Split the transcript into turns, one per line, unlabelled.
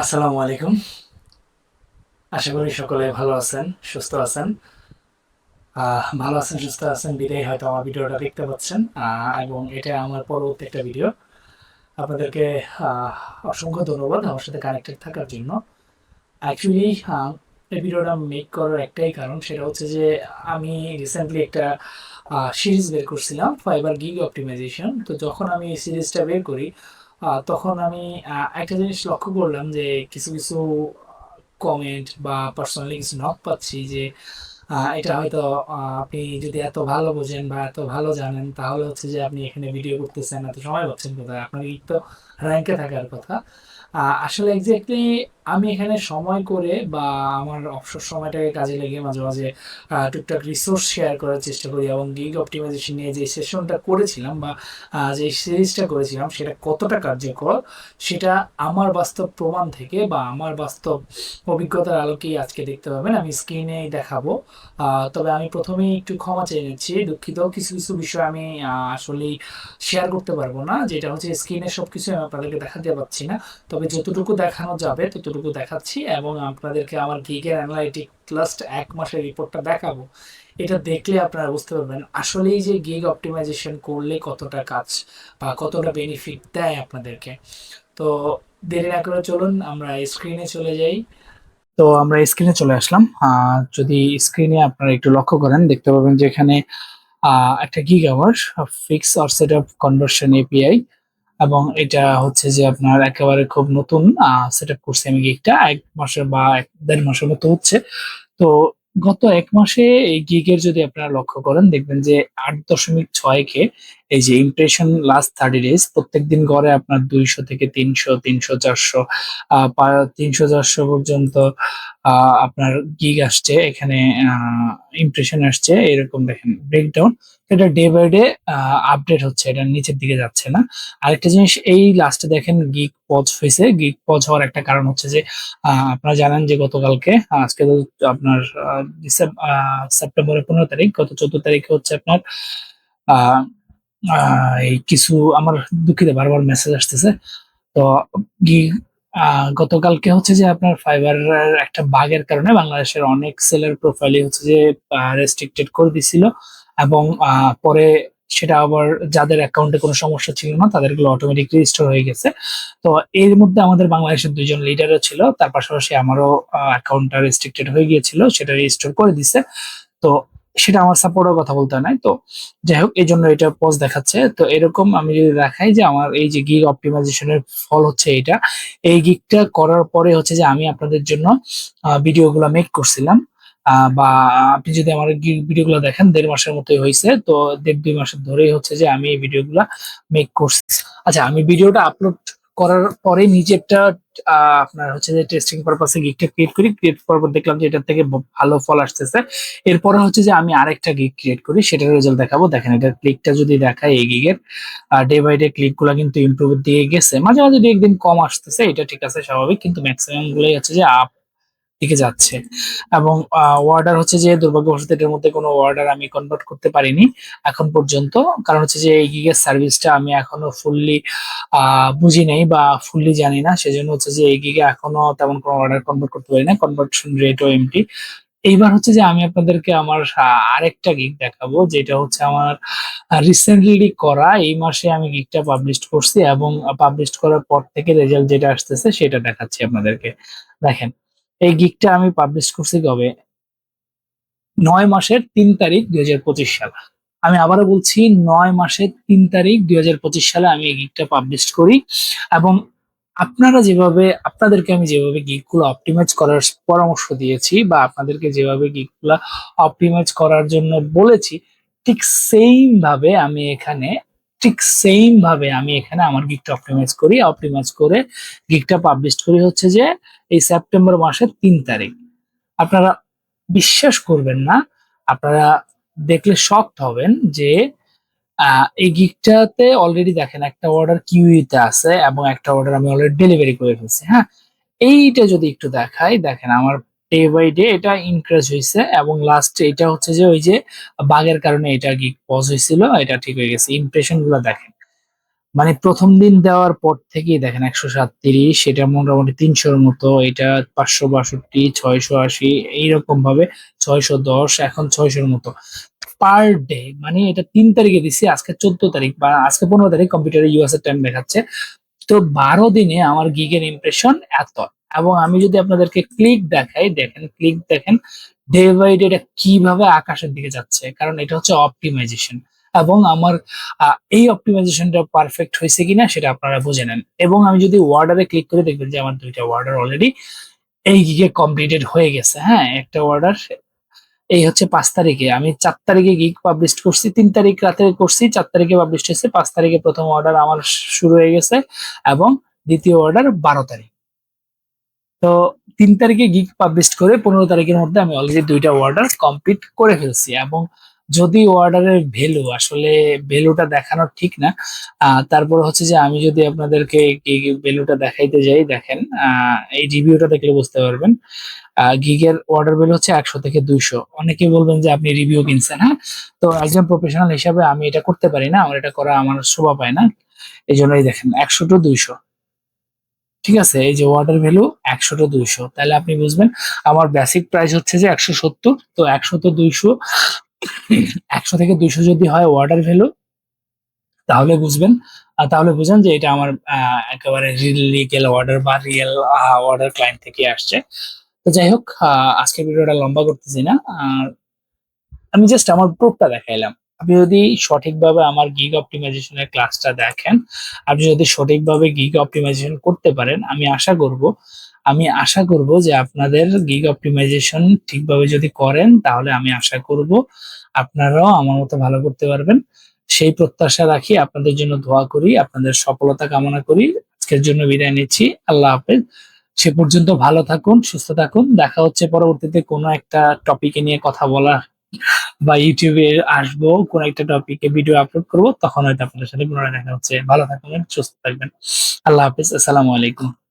আসসালামু আলাইকুম। আশা করি সকলে ভালো আছেন, সুস্থ আছেন। ভালো আছেন, সুস্থ আছেন, বিদায় হয়তো আমার ভিডিওটা দেখতে পাচ্ছেন। এবং এটা আমার পরবর্তী একটা ভিডিও। আপনাদেরকে অসংখ্য ধন্যবাদ আমার সাথে কানেক্টেড থাকার জন্য। অ্যাকচুয়ালি এই ভিডিওটা মেক করার একটাই কারণ, সেটা হচ্ছে যে আমি রিসেন্টলি একটা সিরিজ বের করছিলাম ফাইবার গিগ অপটিমাইজেশন তো যখন আমি এই সিরিজটা বের করি তখন আমি একটা জিনিস লক্ষ্য করলাম যে কিছু কিছু কমেন্ট বা পার্সোনালি কিছু নক পাচ্ছি যে এটা হয়তো আপনি যদি এত ভালো বোঝেন বা এত ভালো জানেন, তাহলে হচ্ছে যে আপনি এখানে ভিডিও করতেছেন, এত সময় পাচ্ছেন কোথায়? আপনার তো র্যাঙ্কে থাকার কথা। আসলে এক্স্যাক্টলি আমি এখানে সময় করে বা আমার অবসর সময়টাকে কাজে লেগে মাঝে মাঝে টুকটাক রিসোর্স শেয়ার করার চেষ্টা করি এবং গিগ অপটিমাইজেশন নিয়ে যে সেশনটা করেছিলাম বা যে সিরিজটা করেছিলাম সেটা কতটা কার্যকর সেটা আমার বাস্তব প্রমাণ থেকে বা আমার বাস্তব অভিজ্ঞতার আলোকেই আজকে দেখতে পাবেন। আমি স্ক্রিনে দেখাবো। তবে আমি প্রথমেই একটু ক্ষমা চেয়ে নিচ্ছি। দুঃখিত, কিছু কিছু বিষয় আমি আসলেই শেয়ার করতে পারব না, যেটা হচ্ছে স্ক্রিনে সব কিছু আমি আপনাদেরকে দেখাতে পারছি না। তবে যতটুকু দেখানো যাবে, ততটুকু দেখাচ্ছি এবং আপনাদেরকে আমার গিগের অ্যানালাইটিক লাস্ট এক মাসের রিপোর্টটা দেখাবো। এটা দেখলে আপনারা বুঝতে পারবেন আসলেই যে গিগ অপটিমাইজেশন করলে কতটা কাজ বা কতটা বেনিফিট দেয় আপনাদেরকে। তো দেরি না করে চলুন, আমরা স্ক্রিনে চলে যাই। তো আমরা স্ক্রিনে চলে আসলাম। যদি স্ক্রিনে আপনারা একটু লক্ষ্য করেন, দেখতে পাবেন যে এখানে একটা gig hour fix or set up conversion API এবং এটা হচ্ছে যে আপনার একেবারে খুব নতুন সেট আপ করছি আমি গিগটা এক মাসের বা এক, দেড় মাসের মতো হচ্ছে। তো গত এক মাসে এই গিগের যদি আপনারা লক্ষ্য করেন, দেখবেন যে আট দশমিক ছয় কে এই যে ইমপ্রেশন লাস্ট থার্টি ডেজ প্রত্যেক দিন গড়ে আপনার দুইশো থেকে তিনশো তিনশো চারশো তিনশো চারশো পর্যন্ত আপনার গিগ আসছে। এখানে ইমপ্রেশন আসছে। এরকম দেখেন ব্রেকডাউন এটা ডে বাই ডে আপডেট হচ্ছে। এটা নিচের দিকে যাচ্ছে না। আরেকটা জিনিস, এই লাস্টে দেখেন গিগ পজ হয়েছে। গিগ পজ হওয়ার একটা কারণ হচ্ছে যে আপনারা জানেন যে গতকালকে, আজকে তো আপনার সেপ্টেম্বরের পনেরো তারিখ, গত চোদ্দ তারিখে হচ্ছে আপনার এই কিছু আমার দুঃখিত, বারবার মেসেজ আসতেছে। তো গতকালকে হচ্ছে যে আপনার ফাইবার একটা বাগের কারণে বাংলাদেশের অনেক সেলের প্রোফাইলই হচ্ছে যে রেস্ট্রিক্টেড করে দিছিল এবং পরে সেটা আবার যাদের অ্যাকাউন্টে কোনো সমস্যা ছিল না, তাদেরগুলো অটোমেটিক রেজিস্টার হয়ে গেছে। তো এর মধ্যে আমাদের বাংলাদেশের দুইজন লিডারও ছিল, তার পাশাপাশি আমারও অ্যাকাউন্টটা রেস্ট্রিক্টেড হয়ে গিয়েছিল, সেটা রেজিস্টার করে দিছে। তো সেটা আমার সাপোর্টের কথা বলতে নাই তো। যাই হোক এই জন্য এটা পজ দেখাচ্ছে। তো এরকম আমি যদি দেখাই যে আমার এই যে গিগ অপটিমাইজেশনের ফল হচ্ছে এটা, এই গিগটা করার পরে হচ্ছে যে আমি আপনাদের জন্য ভিডিওগুলো মেক করছিলাম। বা আপনি যদি আমার ভিডিওগুলো দেখেন, দেড় মাসের মতোই হয়েছে তো দেড় দুই মাসের ধরেই হচ্ছে যে আমি এই ভিডিওগুলো মেক করছি। আচ্ছা আমি ভিডিওটা আপলোড করার পরে নিজেরটা আপনার হচ্ছে যে টেস্টিং পারপাসে গিগটা ক্রিয়েট করি ক্রিয়েট করার পর দেখলাম যে এটার থেকে ভালো ফল আসতেছে। এরপরে হচ্ছে যে আমি আরেকটা গিগ ক্রিয়েট করি, সেটার রেজাল্ট দেখাবো। দেখেন এটার ক্লিকটা যদি দেখায় এই গিগের ডে বাই ডে ক্লিকগুলো কিন্তু ইমপ্রুভ দিয়ে গেছে। মাঝে মাঝে দু একদিন কম আসতেছে, এটা ঠিক আছে, স্বাভাবিক। কিন্তু ম্যাক্সিমাম গুলোই হচ্ছে যে আপ দিকে যাচ্ছে। এবং ওয়ার্ডার হচ্ছে যে দুর্ভাগ্যবশত এটার মধ্যে কোনো ওয়ার্ডার আমি কনভার্ট করতে পারিনি এখন পর্যন্ত। কারণ হচ্ছে যে এই গিগের সার্ভিসটা আমি এখনও ফুললি বুঝি নেই বা ফুললি জানি না। সেজন্য হচ্ছে যে এই গিগে এখনও তেমন কোনো অর্ডার কনভার্ট করতে পারি না। কনভার্সন রেট ও এমটি এইবার হচ্ছে যে আমি আপনাদেরকে আমার আরেকটা গিগ দেখাবো। যেটা হচ্ছে আমার রিসেন্টলি করা এই মাসে আমি গিগটা পাবলিশ করছি এবং পাবলিশ করার পর থেকে রেজাল্ট যেটা আসতেছে সেটা দেখাচ্ছি আপনাদেরকে। দেখেন। এই গিগটা আমি পাবলিশ করছি কবে? নয় মাসের তিন তারিখ দুই হাজার পঁচিশ সাল। আমি আবারও বলছি, নয় মাসের তিন তারিখ দুই হাজার পঁচিশ সালে আমি এই গিগটা পাবলিশ করি এবং আপনারা যেভাবে, আপনাদেরকে আমি যেভাবে গিগগুলো অপটিমাইজ করার পরামর্শ দিয়েছি বা আপনাদেরকে যেভাবে গিগগুলো অপটিমাইজ করার জন্য বলেছি, ঠিক সেম ভাবে আমি এখানে ঠিক সেম ভাবে আমি এখানে আমার গিগটা অপটিমাইজ করি অপটিমাইজ করে গিগটা পাবলিশ করি হচ্ছে যে এই সেপ্টেম্বর মাসের তিন তারিখ। আপনারা বিশ্বাস করবেন না, আপনারা দেখলে শকড হবেন যে এই গিগটাতে অলরেডি দেখেন একটা অর্ডার কিউইতে আছে এবং একটা অর্ডার আমি অলরেডি ডেলিভারি করে ফেলছি হ্যাঁ? এইটা যদি একটু দেখাই, দেখেন আমার ডে বাই ডে এটা ইনক্রিজ হয়েছে এবং লাস্ট এটা হচ্ছে যে ওই যে বাগের কারণে এটা গিগ পজ হয়েছিল এটা ঠিক হয়ে গেছে। ইমপ্রেশনগুলো দেখেন। মানে প্রথম দিন দেওয়ার পর থেকেই দেখেন একশো সাতত্রিশ, এটা মোটামুটি তিনশোর মতো, এটা পাঁচশো বাষট্টি, ছয়শো আশি এইরকম ভাবে ছয়শো দশ, এখন ছয়শোর মতো। পার ডে মানে এটা তিন তারিখে দিছি, আজকে চোদ্দ তারিখ বা আজকে পনেরো তারিখ কম্পিউটারে ইউএস এর টাইম দেখাচ্ছে। তো বারো দিনে আমার গিগের ইমপ্রেশন এত। এবং আমি যদি আপনাদেরকে ক্লিক দেখাই, দেখেন ক্লিক দেখেন ডে বাই ডে এটা কীভাবে আকাশের দিকে যাচ্ছে, কারণ এটা হচ্ছে অপটিমাইজেশন এবং আমার এই অপটিমাইজেশনটা পারফেক্ট হয়েছে কিনা সেটা আপনারা বুঝে নেন। এবং আমি যদি ওয়ার্ডারে ক্লিক করে, দেখবেন যে আমার দুইটা ওয়ার্ডার অলরেডি এই গিগে কমপ্লিটেড হয়ে গেছে। হ্যাঁ একটা অর্ডার এই হচ্ছে পাঁচ তারিখে। আমি চার তারিখে গিক পাবলিশ করছি, তিন তারিখ রাতে করছি, চার তারিখে পাবলিশ হয়েছে, পাঁচ তারিখে প্রথম অর্ডার আমার শুরু হয়ে গেছে এবং দ্বিতীয় অর্ডার বারো তারিখ। তো তিন তারিখে গিক পাবলিশ করে পনেরো তারিখের মধ্যে আমি অলরেডি দুইটা অর্ডার কমপ্লিট করে ফেলছি এবং যদি অর্ডারের ভ্যালু আসলে ভ্যালুটা দেখানো ঠিক না তারপর হচ্ছে যে আমি যদি আপনাদেরকে ভ্যালুটা দেখাইতে যাই, দেখেন এই রিভিউটা দেখলে বুঝতে পারবেন গিগের অর্ডার ভ্যালু হচ্ছে একশো থেকে দুইশো। অনেকে বলবেন যে আপনি রিভিউ কিনছেন হ্যাঁ? তো একজন প্রফেশনাল হিসাবে আমি এটা করতে পারি না, আমার এটা করা আমার শোভা পায় না। এই জন্যই দেখেন, একশো টু দুইশো। ঠিক আছে? এই যে ওয়াটার ভ্যালু একশো টু দুইশো। তাহলে আপনি বুঝবেন, আমার বেসিক প্রাইস হচ্ছে যে একশো সত্তর, তো একশো তো দুইশো একশো থেকে দুইশো যদি হয় ওয়াটার ভ্যালু তাহলে বুঝবেন। আর তাহলে বুঝেন যে এটা আমার একেবারে লিগেল অর্ডার বা রিয়েল অর্ডার ক্লায়েন্ট থেকে আসছে। তো যাই হোক আজকে ভিডিওটা লম্বা করতেছি না। আর আমি জাস্ট আমার প্রুফটা দেখাইলাম। আপনি যদি সঠিকভাবে আমার গিগ অপটিমাইজেশনের ক্লাসটা দেখেন, আপনি যদি সঠিকভাবে গিগ অপটিমাইজেশন করতে পারেন, আমি আশা করব আমি আশা করব যে আপনাদের গিগ অপটিমাইজেশন ঠিকভাবে যদি করেন, তাহলে আমি আশা করব আপনারাও আমার মতো ভালো করতে পারবেন। সেই প্রত্যাশা রাখি, আপনাদের জন্য দোয়া করি, আপনাদের সফলতা কামনা করি। আজকের জন্য বিদায় নিচ্ছি। আল্লাহ হাফেজ। সে পর্যন্ত ভালো থাকুন, সুস্থ থাকুন। দেখা হচ্ছে পরবর্তীতে কোনো একটা টপিকে নিয়ে কথা বলা বা ইউটিউবে আসব, কোন একটা টপিকে ভিডিও আপলোড করব, তখন হয়তো আপনাদের সাথে পুনরায় দেখা হচ্ছে। ভালো থাকবেন সুস্থ থাকবেন। আল্লাহ হাফিজ। আসসালামু আলাইকুম।